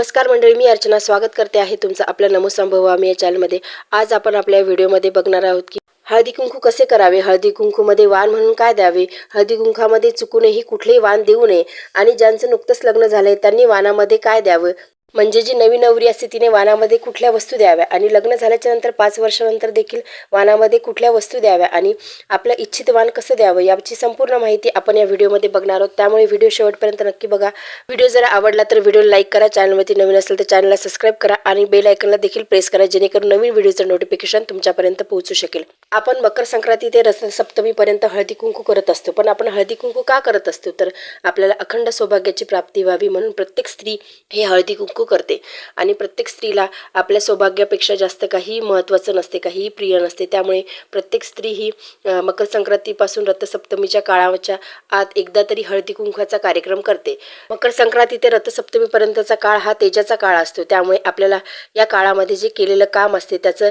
नमस्कार मंडळी मी अर्चना स्वागत करते आहे तुमचं आपल्या नमो संभवामी या चॅनलमध्ये आज आपण आपल्या व्हिडिओमध्ये बघणार आहोत की हळदी कुंकू कसे करावे? हळदी कुंकूमध्ये वाण म्हणून काय द्यावे? हळदी कुंकामध्ये चुकूनही कुठलेही वाण देऊ नये. आणि ज्यांचं नुकतंच लग्न झालंय त्यांनी वाणामध्ये काय द्यावं? म्हणजे जी नवी नवरी असते तिने वाणामध्ये कुठल्या वस्तू द्याव्या? आणि लग्न झाल्याच्यानंतर पाच वर्षानंतर देखील वाणामध्ये कुठल्या वस्तू द्याव्या? आणि आपलं इच्छित वाण कसं द्यावं? याची संपूर्ण माहिती आपण या व्हिडिओमध्ये बघणार आहोत. त्यामुळे व्हिडिओ शेवटपर्यंत नक्की बघा. व्हिडिओ जर आवडला तर व्हिडिओ लाईक करा. चॅनलवरती नवीन असेल तर चॅनलला सबस्क्राईब करा. आणि बेल आयकनला देखील प्रेस करा जेणेकरून नवीन व्हिडिओचं नोटिफिकेशन तुमच्यापर्यंत पोहोचू शकेल. आपण मकर संक्रांती ते रस सप्तमीपर्यंत हळदी कुंकू करत असतो. पण आपण हळदी कुंकू का करत असतो? तर आपल्याला अखंड सौभाग्याची प्राप्ती व्हावी म्हणून प्रत्येक स्त्री हे हळदी कुंकू करते. आणि प्रत्येक स्त्रीला आपल्या सौभाग्यापेक्षा जास्त काही महत्त्वाचं नसते काहीही प्रिय नसते. त्यामुळे प्रत्येक स्त्री ही मकर संक्रांतीपासून रथसप्तमीच्या काळाच्या आत एकदा तरी हळदी कुंकूचा कार्यक्रम करते. मकर संक्रांती ते रथसप्तमीपर्यंतचा काळ हा तेजाचा काळ असतो. त्यामुळे आपल्याला या काळामध्ये जे केलेलं काम असते त्याचं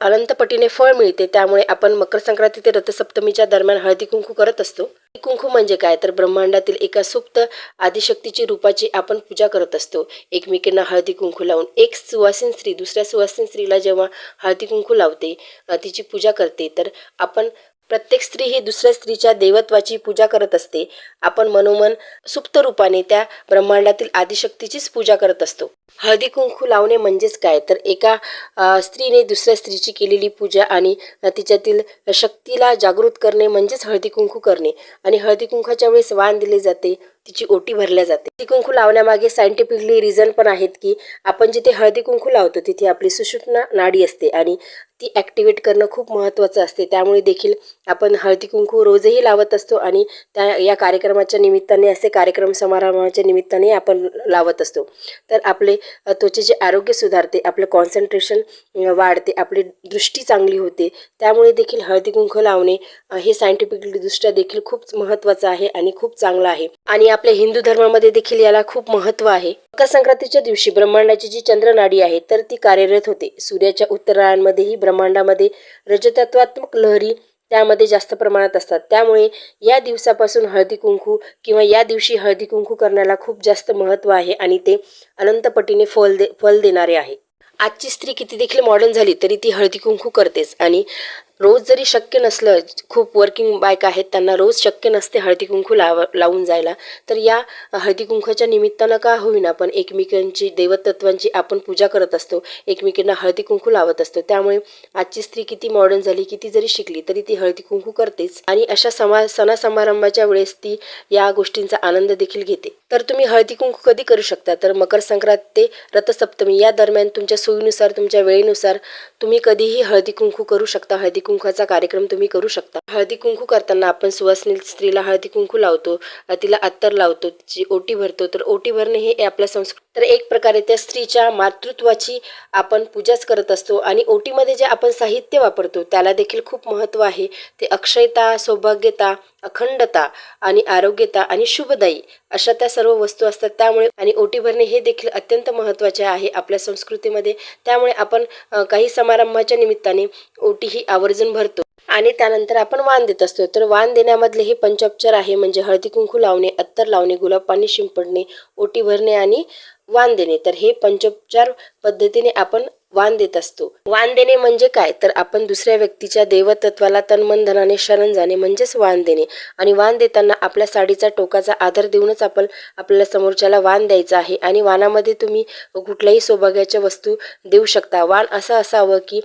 अनंतपटीने फळ मिळते. त्या त्यामुळे आपण मकर संक्रांती ते रथसप्तमीच्या दरम्यान हळदी कुंकू करत असतो. कुंकू म्हणजे काय? तर ब्रह्मांडातील एका सुप्त आदिशक्तीची रूपाची आपण पूजा करत असतो. एकमेकींना हळदी कुंकू लावून एक सुवासीन स्त्री दुसऱ्या सुवासीन स्त्रीला जेव्हा हळदी कुंकू लावते तिची पूजा करते. तर आपण प्रत्येक स्त्री ही दुसऱ्या स्त्रीच्या देवत्वाची पूजा करत असते. आपण मनोमन सुप्त रूपाने त्या ब्रह्मांडातील आदिशक्तीचीच पूजा करत असतो. हळदी कुंकू लावणे म्हणजेच काय? तर एका स्त्रीने दुसऱ्या स्त्रीची केलेली पूजा आणि तिच्यातील शक्तीला जागृत करणे म्हणजेच हळदी कुंकू करणे. आणि हळदी कुंकूच्या वेळेस वाण दिले जाते तिची ओटी भरल्या जाते. हळदी कुंकू लावण्यामागे सायंटिफिकली रिझन पण आहेत की आपण जिथे हळदी कुंकू लावतो तिथे आपली सुषुप्ना नाडी असते आणि ती ॲक्टिवेट करणं खूप महत्त्वाचं असते. त्यामुळे देखील आपण हळदी कुंकू रोजही लावत असतो आणि त्या या कार्यक्रमाच्या निमित्ताने असे कार्यक्रम समारंभाच्या निमित्ताने आपण लावत असतो. तर आपले त्वचे त्वचेचे आरोग्य सुधारते आपलं कॉन्सन्ट्रेशन वाढते आपली दृष्टी चांगली होते. त्यामुळे देखील हळदी कुंकू लावणे हे सायंटिफिकली दृष्ट्या देखील खूप महत्त्वाचं आहे आणि खूप चांगलं आहे. आणि आपल्या हिंदू धर्मामध्ये देखील याला खूप महत्त्व आहे. मकर संक्रांतीच्या दिवशी ब्रह्मांडाची जी चंद्रनाडी आहे तर ती कार्यरत होते. सूर्याच्या उत्तरायणमध्येही ब्रह्मांडामध्ये रजतत्वात्मक लहरी त्यामध्ये जास्त प्रमाणात असतात. त्यामुळे या दिवसापासून हळदी कुंकू किंवा या दिवशी हळदी कुंकू करण्याला खूप जास्त महत्त्व आहे आणि ते अनंतपटीने फल दे फल देणारे आहे. आजची स्त्री किती देखील मॉडर्न झाली तरी ती हळदी कुंकू करतेच आणि रोज जरी शक्य नसलं खूप वर्किंग बायक आहेत त्यांना रोज शक्य नसते हळदी कुंकू लाव लावून जायला. तर या हळदी कुंकूच्या निमित्तानं का होईना पण एकमेकांची देवतत्वांची आपण पूजा करत असतो. एकमेकींना हळदी कुंकू लावत असतो. त्यामुळे आजची स्त्री किती मॉडर्न झाली किती जरी शिकली तरी ती हळदी कुंकू करतेच. आणि अशा समा सणा समारंभाच्या वेळेस ती या गोष्टींचा आनंद देखील घेते. तर तुम्ही हळदी कुंकू कधी करू शकता? तर मकर संक्रांत ते रथसप्तमी या दरम्यान तुमच्या सोयीनुसार तुमच्या वेळेनुसार तुम्ही कधीही हळदी कुंकू करू शकता. हळदी कुंकूचा कार्यक्रम तुम्ही करू शकता. हळदी कुंकू करताना आपण सुवासनील स्त्रीला हळदी कुंकू लावतो तिला अत्तर लावतो तिची ओटी भरतो तर ओटी भरणे हे आपल्या संस्कृत तर एक प्रकारे त्या स्त्रीच्या मातृत्वाची आपण पूजाच करत असतो आणि ओटीमध्ये जे आपण साहित्य वापरतो त्याला देखील खूप महत्त्व आहे. ते अक्षयता सौभाग्यता अखंडता आणि आरोग्यता आणि शुभदायी अशा त्या सर्व वस्तू असतात. त्यामुळे आणि ओटी भरणे हे देखील अत्यंत महत्त्वाचे आहे आपल्या संस्कृतीमध्ये. त्यामुळे आपण काही समारंभाच्या निमित्ताने ओटी ही आवर्जून भरतो. आणि त्यानंतर आपण वाण देत असतो. तर वाण देण्यामधले हे पंचोपचार आहे म्हणजे हळदी कुंकू लावणे अत्तर लावणे गुलाब पाणी शिंपडणे ओटी भरणे आणि वाण देणे. तर हे पंचोपचार पद्धतीने आपण वाण देत असतो. वाण देणे म्हणजे काय? तर आपण दुसऱ्या व्यक्तीच्या देवतत्वाला तन्मनधनाने शरण जाणे म्हणजेच वाण देणे. आणि वाण देताना आपल्या साडीचा टोकाचा आधार देऊनच आपण आपल्याला समोरच्याला वाण द्यायचा आहे. आणि वाणामध्ये तुम्ही कुठल्याही सौभाग्याच्या वस्तू देऊ शकता. वाण असं असावं की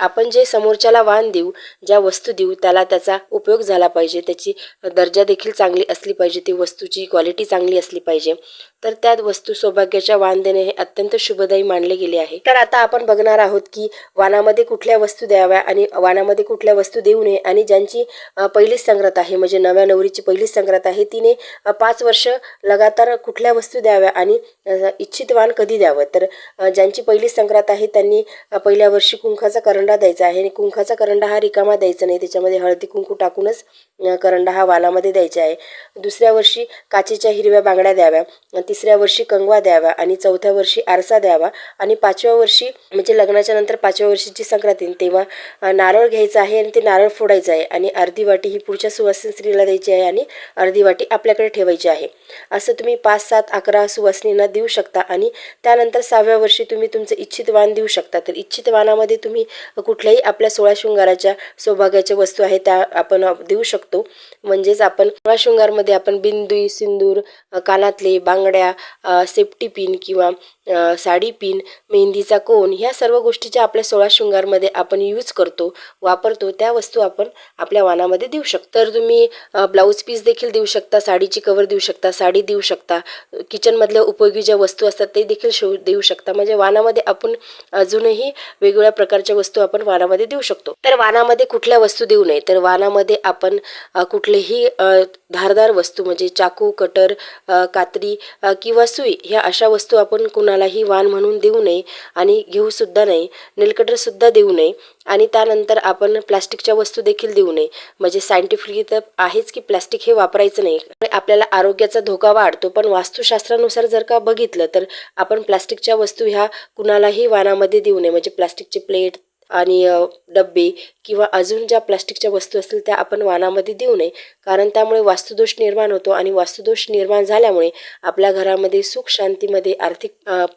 आपण जे समोरच्याला वाण देऊ ज्या वस्तू देऊ त्याला त्याचा उपयोग झाला पाहिजे. त्याची दर्जा देखील चांगली असली पाहिजे. ती वस्तूची क्वालिटी चांगली असली पाहिजे. तर त्या वस्तू सौभाग्याच्या वाण देणे हे अत्यंत शुभदायी मानले गेले आहे. तर आता आपण बघणार आहोत की वाणामध्ये कुठल्या वस्तू द्याव्या आणि वाणामध्ये कुठल्या वस्तू देऊ नये आणि ज्यांची पहिलीच संग्रत आहे म्हणजे नव्या नवरीची पहिलीच संग्रत आहे तिने पाच वर्ष लगातार कुठल्या वस्तू द्याव्या आणि इच्छित वाण कधी द्यावं? तर ज्यांची पहिलीच संक्रांत आहे त्यांनी पहिल्या वर्षी कुंखाचा करंडा करंडा द्यायचा आहे आणि कुंखाचा करंडा हा रिकामा द्यायचा नाही. त्याच्यामध्ये हळदी कुंकू टाकूनच करंडा हा वालामध्ये द्यायचा आहे. दुसऱ्या वर्षी काचेच्या हिरव्या बांगड्या द्याव्या तिसऱ्या वर्षी कंगवा द्यावा आणि चौथ्या वर्षी आरसा द्यावा आणि पाचव्या वर्षी म्हणजे लग्नाच्या नंतर पाचव्या वर्षीची संक्रांती तेव्हा नारळ घ्यायचं आहे आणि ते नारळ फोडायचं आहे आणि अर्धी वाटी ही पुढच्या सुवासिनी स्त्रीला द्यायची आहे आणि अर्धी वाटी आपल्याकडे ठेवायची आहे. असं तुम्ही पाच सात अकरा सुवासिनींना देऊ शकता आणि त्यानंतर सहाव्या वर्षी तुम्ही तुमचं इच्छित वाण देऊ शकता. तर इच्छित वाणामध्ये तुम्ही कुठल्याही आपल्या सोळा शृंगाराच्या सौभाग्याच्या वस्तू आहेत त्या आपण देऊ शकतो. म्हणजेच आपण सोळा शृंगारमध्ये आपण बिंदुई सिंदूर कानातले बांगड्या सेफ्टी पिन किंवा साडी पिन मेहंदीचा कोन ह्या सर्व गोष्टीच्या आपल्या सोळा शृंगारमध्ये आपण यूज करतो वापरतो. त्या वस्तू आपण आपल्या वानामध्ये देऊ शकतो. तर तुम्ही ब्लाऊज पीस देखील देऊ शकता साडीची कवर देऊ शकता साडी देऊ शकता. किचनमधल्या उपयोगी ज्या वस्तू असतात ते देखील शिव देऊ शकता. म्हणजे वानामध्ये आपण अजूनही वेगवेगळ्या प्रकारच्या वस्तू आपण वानामध्ये देऊ शकतो. तर वानामध्ये कुठल्या वस्तू देऊ नये? तर वानामध्ये आपण कुठलेही धारदार वस्तू म्हणजे चाकू कटर कात्री किंवा सुई ह्या अशा वस्तू आपण कोणालाही वाण म्हणून देऊ नये आणि घेऊ सुद्धा नाही नेलकटर सुद्धा देऊ नये आणि त्यानंतर आपण प्लास्टिकच्या वस्तू देखील देऊ नये. म्हणजे सायंटिफिकली तर आहेच की प्लास्टिक हे वापरायचं नाही. आपल्याला आरोग्याचा धोका वाढतो. पण वास्तुशास्त्रानुसार जर का बघितलं तर आपण प्लास्टिकच्या वस्तू ह्या कुणालाही वाणामध्ये देऊ नये. म्हणजे प्लास्टिकचे प्लेट आणि डब्बे किंवा अजून ज्या प्लास्टिकच्या वस्तू असतील त्या आपण वाणामध्ये देऊ नये. कारण त्यामुळे वास्तुदोष निर्माण होतो आणि वास्तुदोष निर्माण झाल्यामुळे आपल्या घरामध्ये सुख शांतीमध्ये आर्थिक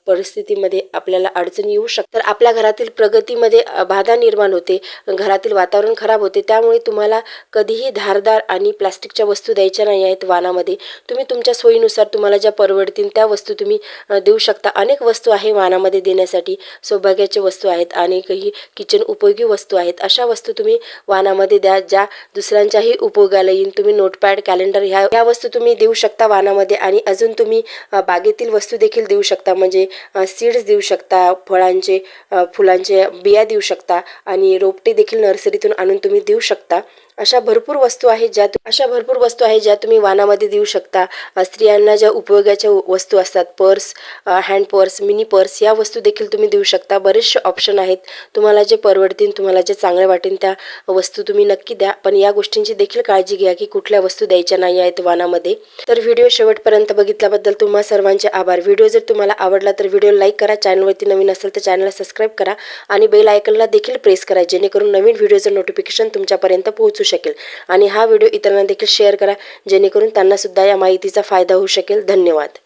परिस्थितीमध्ये आपल्याला अडचण येऊ शकते तर आपल्या घरातील प्रगतीमध्ये बाधा निर्माण होते घरातील वातावरण खराब होते. त्यामुळे तुम्हाला कधीही धारदार आणि प्लास्टिकच्या वस्तू द्यायच्या नाही आहेत वानामध्ये. तुम्ही तुमच्या सोयीनुसार तुम्हाला ज्या परवडतील त्या वस्तू तुम्ही देऊ शकता. अनेक वस्तू आहे वानामध्ये देण्यासाठी. सौभाग्याच्या वस्तू आहेत अनेकही किचन उपयोगी वस्तू आहेत. अशा वस्तू तुम्ही वाहनामध्ये द्या ज्या दुसऱ्यांच्याही उपयोगाला येईल. तुम्ही नोटपॅड कॅलेंडर ह्या ह्या वस्तू तुम्ही देऊ शकता वाहनामध्ये आणि अजून तुम्ही बागेतील वस्तू देखील देऊ शकता. म्हणजे सीड्स देऊ शकता फळांचे फुलांचे बिया देऊ शकता आणि रोपटे देखील नर्सरीतून आणून तुम्ही देऊ शकता. अशा भरपूर वस्तू आहेत ज्या अशा भरपूर वस्तू आहेत ज्या तुम्ही वानामध्ये देऊ शकता. स्त्रियांना ज्या उपयोगाच्या वस्तू असतात purse hand purse mini purse या वस्तू देखील तुम्ही देऊ शकता. बरेचसे ऑप्शन आहेत. तुम्हाला जे परवडतील तुम्हाला जे चांगले वाटेल त्या वस्तू तुम्ही नक्की द्या. पण या गोष्टींची देखील काळजी घ्या की कुठल्या वस्तू द्यायच्या नाही आहेत वानामध्ये. तर व्हिडिओ शेवटपर्यंत बघितल्याबद्दल तुम्हा सर्वांचे आभार. व्हिडिओ जर तुम्हाला आवडला तर व्हिडिओ लाईक करा. चॅनलवरती नवीन असेल तर चॅनलला सबस्क्राईब करा आणि बेल आयकनला देखील प्रेस करा जेणेकरून नवीन व्हिडिओचं नोटिफिकेशन तुमच्यापर्यंत पोहोचू शकेल. आणि हा व्हिडिओ इतरांना देखील शेअर करा जेणेकरून त्यांना सुद्धा या माहितीचा फायदा होऊ शकेल. धन्यवाद.